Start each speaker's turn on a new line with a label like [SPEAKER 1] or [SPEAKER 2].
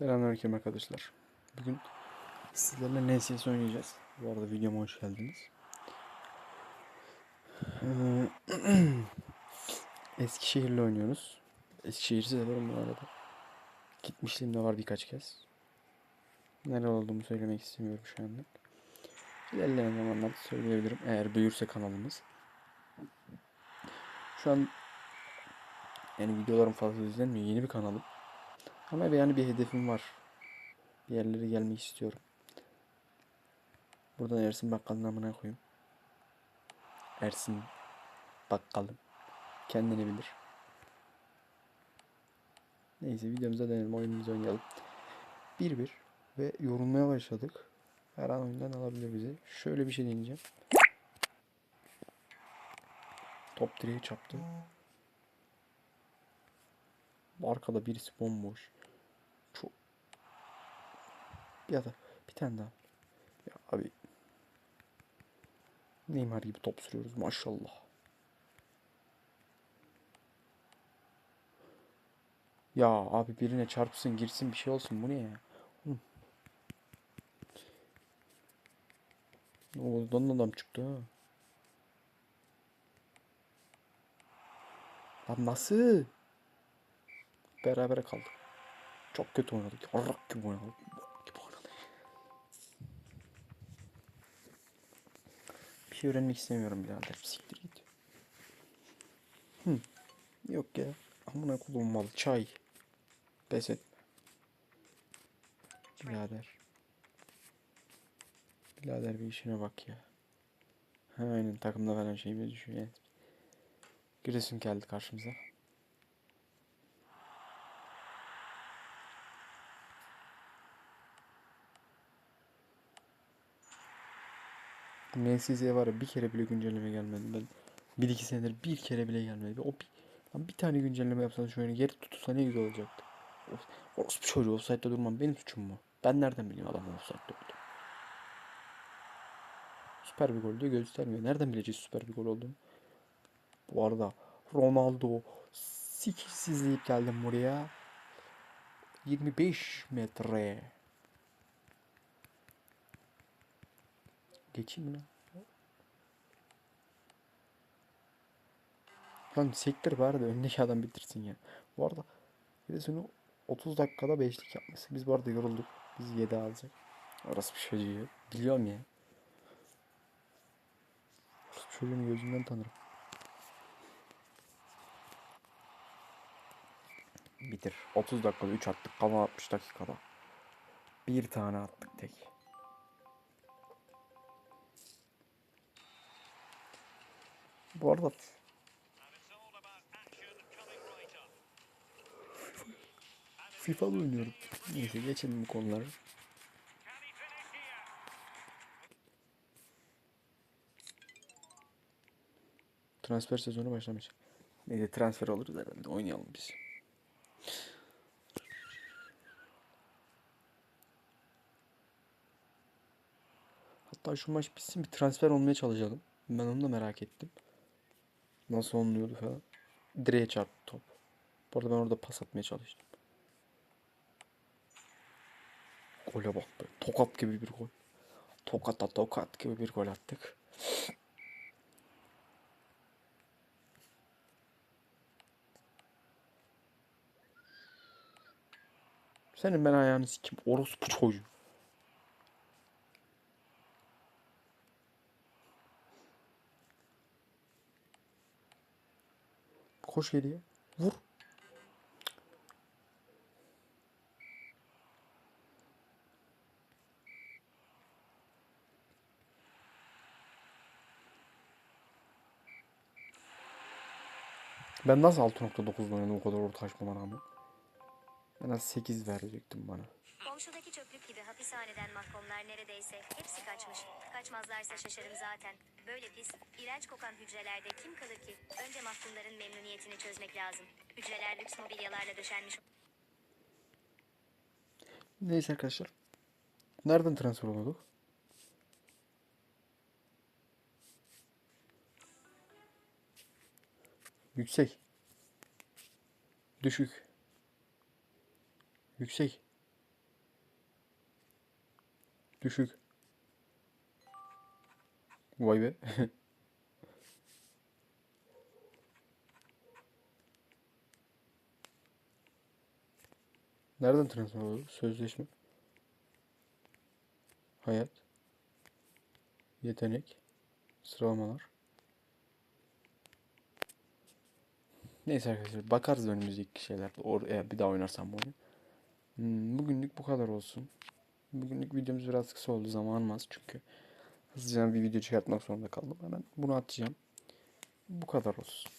[SPEAKER 1] Selamünaleyküm arkadaşlar. Bugün sizlerle NCS oynayacağız. Bu arada videoma hoş geldiniz. Ee, Eskişehir'le oynuyoruz. Eskişehir'i severim bu arada. Gitmişliğim de var birkaç kez. Nerede olduğumu söylemek istemiyorum şu anda. İlerleyen zamanlarda söyleyebilirim. Eğer büyürse kanalımız. Şu an yani videolarım fazla izlenmiyor. Yeni bir kanalım. Ama yani bir hedefim var. Bir yerlere gelmek istiyorum. Buradan Ersin Bakkal'ın amına koyayım. Ersin Bakkal'ın. Kendini bilir. Neyse videomuza dönelim. Oyunumuzu oynayalım. 1-1 ve yorulmaya başladık. Her an oyundan alabilir bizi. Şöyle bir şey deneyeceğim. Top direği çarptı. Arkada birisi bomboş. Çok ya da bir tane daha. Ya abi Neymar gibi top sürüyoruz maşallah. Ya abi birine çarpsın girsin bir şey olsun bu ne ya? Oğlum. Oradan adam çıktı ha. Lan nasıl? Berabere kaldık. Çok kötü oynadık. Yarrak gibi oynadık. gibi oynadık. Bir şey öğrenmek istemiyorum birader. Siktir git. Hı. Yok ya. Amına kulum mal. Çay. Pes etme. Birader. Birader bir işine bak ya. Ha, aynen takımda falan şey mi düşüyor. Giresun geldi karşımıza. NCS'ye var ya bir kere bile güncelleme gelmedi. Ben bir iki senedir bir kere bile gelmedi. O bir, bir tane güncelleme yapsan şu oyunu geri tutulsa ne güzel olacaktı. Orospu çocuğu offside'da durmam benim suçum mu? Ben nereden bileyim adamın offside'da olduğunu? Süper bir gol diyor göstermiyor. Nereden bileceğiz süper bir gol olduğunu? Bu arada Ronaldo sikişsizleyip geldim buraya. 25 metre. Geçeyim mi lan? Lan sektir bari de öndeki adam bitirsin ya. Bu arada birisini 30 dakikada 5'lik yapması. Biz bu arada yorulduk. Biz 7 alacak. Orası bir çocuğu. Biliyorum ya. Orası çocuğun gözünden tanırım. Bitir. 30 dakikada 3 attık. Kalan 60 dakikada. Bir tane attık tek. Bu arada FIFA oynuyorum. Neyse geçelim bu konuları. Transfer sezonu başlamış. Neyse transfer oluruz herhalde. Oynayalım biz. Hatta şu maç bitsin bir transfer olmaya çalışalım. Ben onu da merak ettim. Nasıl oluyordu falan. Direğe çarptı top. Bu arada ben orada pas atmaya çalıştım. Gole bak be. Tokat gibi bir gol. Tokata tokat gibi bir gol attık. Senin ben ayağını sikim. Orospu çocuğu. Koş geriye. Vur. Ben nasıl 6.9 oynadım o kadar orta açmama rağmen? En az 8 verecektim bana.
[SPEAKER 2] Komşudaki çöplük gibi hapishaneden mahkumlar neredeyse hepsi kaçmış. Kaçmazlarsa şaşarım zaten. Böyle pis, iğrenç kokan hücrelerde kim kalır ki? Önce mahkumların memnuniyetini çözmek lazım. Hücreler lüks mobilyalarla döşenmiş
[SPEAKER 1] Neyse arkadaşlar. Nereden transfer oluyorduk? Yüksek. Düşük. Yüksek. Düşük. Vay be. Nereden transfer olur? Sözleşme. Hayat. Yetenek. Sıralamalar. Neyse arkadaşlar bakarız önümüzdeki şeylerde. Oraya bir daha oynarsam bu oyunu. Hmm, bugünlük bu kadar olsun. Bugünlük videomuz biraz kısa oldu. Zamanım az çünkü. Hızlıca bir video çıkartmak zorunda kaldım. Hemen bunu atacağım. Bu kadar olsun.